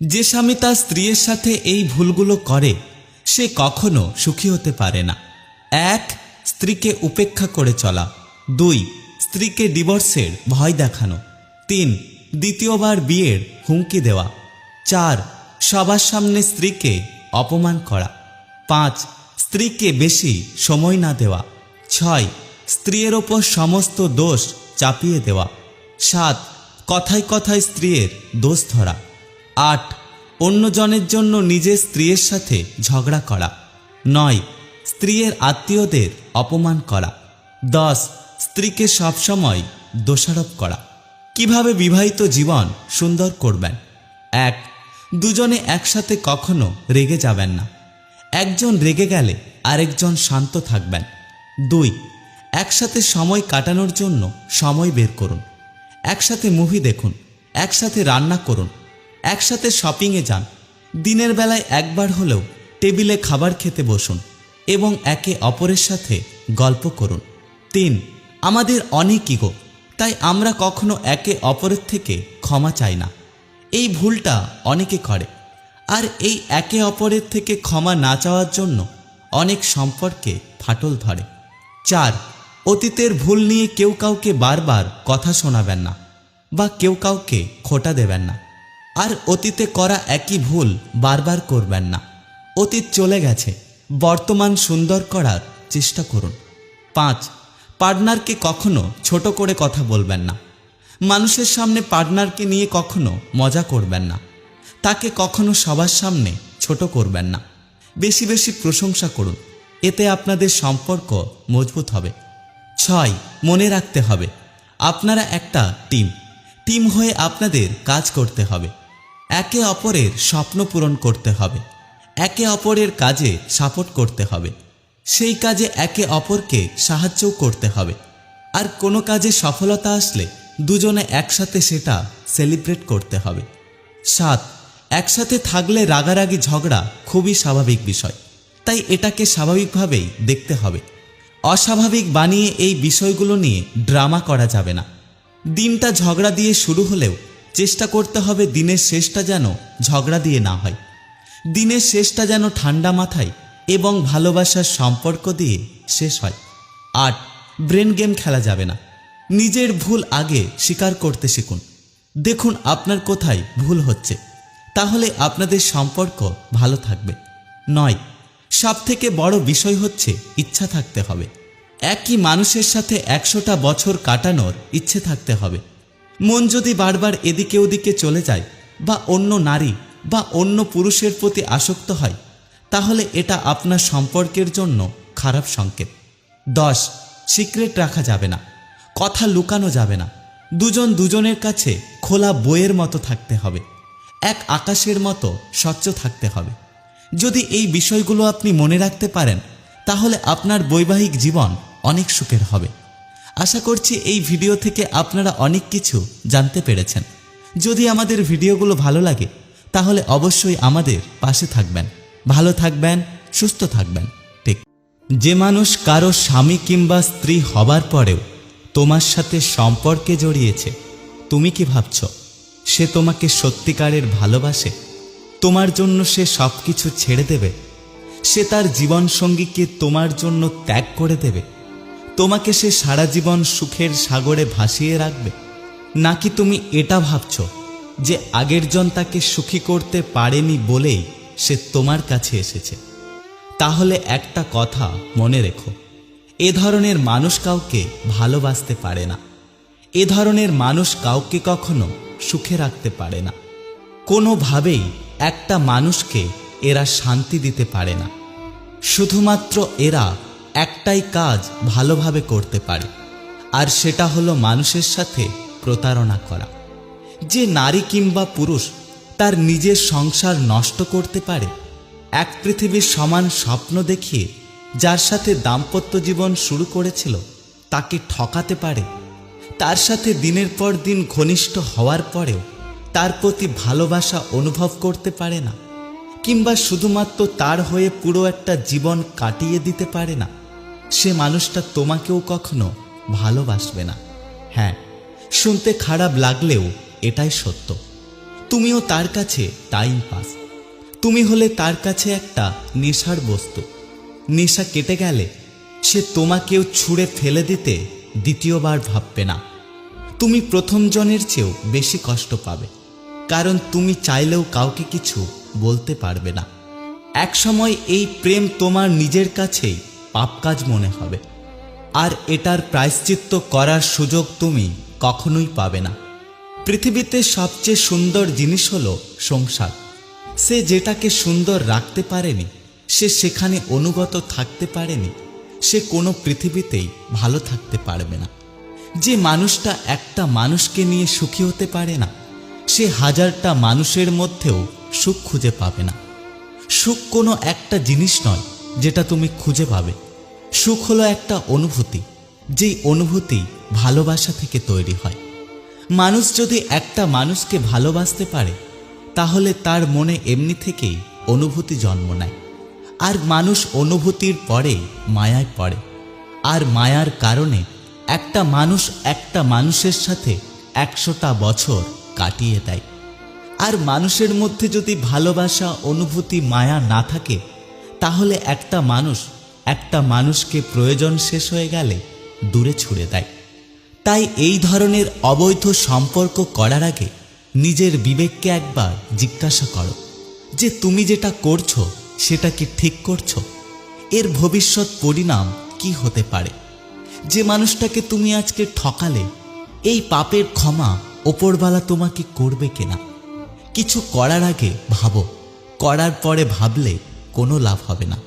যে স্বামী তার স্ত্রীর সাথে এই ভুলগুলো করে, সে কখনো সুখী হতে পারে না। এক, স্ত্রীকে উপেক্ষা করে চলা। দুই, স্ত্রীকে ডিভোর্সের ভয় দেখানো। তিন, দ্বিতীয়বার বিয়ের হুমকি দেওয়া। চার, সবার সামনে স্ত্রীকে অপমান করা। পাঁচ, স্ত্রীকে বেশি সময় না দেওয়া। ছয়, স্ত্রীর ওপর সমস্ত দোষ চাপিয়ে দেওয়া। সাত, কথায় কথায় স্ত্রীর দোষ ধরা। আট, অন্যজনের জন্য নিজের স্ত্রীর সাথে ঝগড়া করা। নয়, স্ত্রীর আত্মীয়দের অপমান করা। দশ, স্ত্রীকে সবসময় দোষারোপ করা। কীভাবে বিবাহিত জীবন সুন্দর করবেন? এক, দুজনে একসাথে কখনো রেগে যাবেন না। একজন রেগে গেলে আরেকজন শান্ত থাকবেন। দুই, একসাথে সময় কাটানোর জন্য সময় বের করুন। একসাথে মুভি দেখুন। একসাথে রান্না করুন। একসাথে শপিংয়ে যান। দিনের বেলায় একবার হলেও টেবিলে খাবার খেতে বসুন এবং একে অপরের সাথে গল্প করুন। তিন, আমাদের অনেক ইগো তাই আমরা কখনো একে অপরের থেকে ক্ষমা চাই না। এই ভুলটা অনেকে করে। আর এই একে অপরের থেকে ক্ষমা না চাওয়ার জন্য অনেক সম্পর্কে ফাটল ধরে। চার, অতীতের ভুল নিয়ে কেউ কাউকে বারবার কথা শোনাবেন না বা কেউ কাউকে খোটা দেবেন না। আর অতীতে করা একই ভুল বারবার করবেন না। অতীত চলে গেছে, বর্তমান সুন্দর করার চেষ্টা করুন। পাঁচ, পার্টনারকে কখনো ছোট করে কথা বলবেন না। মানুষের সামনে পার্টনারকে নিয়ে কখনো মজা করবেন না। তাকে কখনো সবার সামনে ছোট করবেন না। বেশি বেশি প্রশংসা করুন, এতে আপনাদের সম্পর্ক মজবুত হবে। ছয়, মনে রাখতে হবে, আপনারা একটা টিম। টিম হয়ে আপনাদের কাজ করতে হবে। একে অপরের স্বপ্ন পূরণ করতে হবে। একে অপরের কাজে সাপোর্ট করতে হবে। সেই কাজে একে অপরকে সাহায্যও করতে হবে। আর কোনো কাজে সফলতা আসলে দুজনে একসাথে সেটা সেলিব্রেট করতে হবে। সাত, একসাথে থাকলে রাগারাগি ঝগড়া খুবই স্বাভাবিক বিষয়। তাই এটাকে স্বাভাবিকভাবেই দেখতে হবে। অস্বাভাবিক বানিয়ে এই বিষয়গুলো নিয়ে ড্রামা করা যাবে না। দিনটা ঝগড়া দিয়ে শুরু হলেও চেষ্টা করতে হবে দিনের শেষটা যেন ঝগড়া দিয়ে না হয়। দিনের শেষটা যেন ঠান্ডা মাথায় এবং ভালোবাসার সম্পর্ক দিয়ে শেষ হয়। আট ব্রেন গেম খেলা যাবে না। নিজের ভুল আগে স্বীকার করতে শিখুন। দেখুন আপনার কোথায় ভুল হচ্ছে। তাহলে আপনাদের সম্পর্ক ভালো থাকবে। নয় সব থেকে বড় বিষয় হচ্ছে ইচ্ছা থাকতে হবে। একই মানুষের সাথে একশোটা বছর কাটানোর ইচ্ছে থাকতে হবে। মন যদি বারবার এদিকে ওদিকে চলে যায়, বা অন্য নারী, বা অন্য পুরুষের প্রতি আসক্ত হয়, তাহলে এটা আপনার সম্পর্কের জন্য খারাপ সংকেত। দশ, সিক্রেট রাখা যাবে না, কথা লুকানো যাবে না, দুজন দুজনের কাছে খোলা বইয়ের মতো থাকতে হবে, এক আকাশের মতো স্বচ্ছ থাকতে হবে। যদি এই বিষয়গুলো আপনি মনে রাখতে পারেন, তাহলে আপনার বৈবাহিক জীবন অনেক সুখের হবে। আশা করছি এই ভিডিও থেকে আপনারা অনেক কিছু জানতে পেরেছেন। যদি আমাদের ভিডিওগুলো ভালো লাগে, তাহলে অবশ্যই আমাদের পাশে থাকবেন। ভালো থাকবেন, সুস্থ থাকবেন। ঠিক। যে মানুষ কারও স্বামী কিংবা স্ত্রী হবার পরেও তোমার সাথে সম্পর্কে জড়িয়েছে, তুমি কি ভাবছ? সে তোমাকে সত্যিকারের ভালোবাসে? তোমার জন্য সে সব কিছু ছেড়ে দেবে? সে তার জীবনসঙ্গীকে তোমার জন্য ত্যাগ করে দেবে? তোমাকে সে সারা জীবন সুখের সাগরে ভাসিয়ে রাখবে? নাকি তুমি এটা ভাবছ যে আগের জন তাকে সুখী করতে পারেনি বলেই সে তোমার কাছে এসেছে? তাহলে একটা কথা মনে রেখো। এ ধরনের মানুষ কাউকে ভালোবাসতে পারে না। এ ধরনের মানুষ কাউকে কখনো সুখে রাখতে পারে না। কোনোভাবেই একটা মানুষকে এরা শান্তি দিতে পারে না। শুধুমাত্র এরা একটাই কাজ ভালোভাবে করতে পারে, আর সেটা হলো মানুষের সাথে প্রতারণা করা। যে নারী কিংবা পুরুষ তার নিজের সংসার নষ্ট করতে পারে, এক পৃথিবীর সমান স্বপ্ন দেখিয়ে যার সাথে দাম্পত্য জীবন শুরু করেছিল তাকে ঠকাতে পারে, তার সাথে দিনের পর দিন ঘনিষ্ঠ হওয়ার পরেও তার প্রতি ভালোবাসা অনুভব করতে পারে না, কিংবা শুধুমাত্র তার হয়ে পুরো একটা জীবন কাটিয়ে দিতে পারে না। সে মানুষটা তোমাকেও কখনো ভালোবাসবে না। হ্যাঁ শুনতে খারাপ লাগলেও এটাই সত্য। তুমিও তার কাছে টাইম পাস তুমি হলে তার কাছে একটা নেশার বস্তু। নেশা কেটে গেলে সে তোমাকেও ছুঁড়ে ফেলে দিতে দ্বিতীয়বার ভাববে না। তুমি প্রথম জনের চেয়েও বেশি কষ্ট পাবে। কারণ তুমি চাইলেও কাউকে কিছু বলতে পারবে না। একসময় এই প্রেম তোমার নিজের কাছেই পাপ কাজ মনে হবে। আর এটার প্রায়শ্চিত্ত করার সুযোগ তুমি কখনোই পাবে না। পৃথিবীতে সবচেয়ে সুন্দর জিনিস হলো সংসার। সে যেটাকে সুন্দর রাখতে পারেনি, সে সেখানে অনুগত থাকতে পারেনি, সে কোনো পৃথিবীতেই ভালো থাকতে পারবে না। যে মানুষটা একটা মানুষকে নিয়ে সুখী হতে পারে না, সে হাজারটা মানুষের মধ্যেও সুখ খুঁজে পাবে না। সুখ কোনো একটা জিনিস নয় যেটা তুমি খুঁজে পাবে। সুখ হলো একটা অনুভূতি, যেই অনুভূতি ভালোবাসা থেকে তৈরি হয়। মানুষ যদি একটা মানুষকে ভালোবাসতে পারে, তাহলে তার মনে এমনি থেকেই অনুভূতি জন্ম নেয়। আর মানুষ অনুভূতির পরে মায়ায় পড়ে। আর মায়ার কারণে একটা মানুষ একটা মানুষের সাথে একশোটা বছর কাটিয়ে দেয়। আর মানুষের মধ্যে যদি ভালোবাসা, অনুভূতি, মায়া না থাকে তাহলে একটা মানুষ, একটা মানুষকে প্রয়োজন শেষ হয়ে গেলে দূরে ছুড়ে দেয়। তাই এই ধরনের অবৈধ সম্পর্ক করার আগে নিজের বিবেককে একবার জিজ্ঞাসা করো যে তুমি যেটা করছ, সেটা কি ঠিক করছ? এর ভবিষ্যৎ পরিণাম কি হতে পারে? যে মানুষটাকে তুমি আজকে ঠকালে, এই পাপের ক্ষমা ওপরবালা তোমাকে করবে কিনা? কিছু করার আগে ভাবো, করার পরে ভাবলে কোনো লাভ হবে না।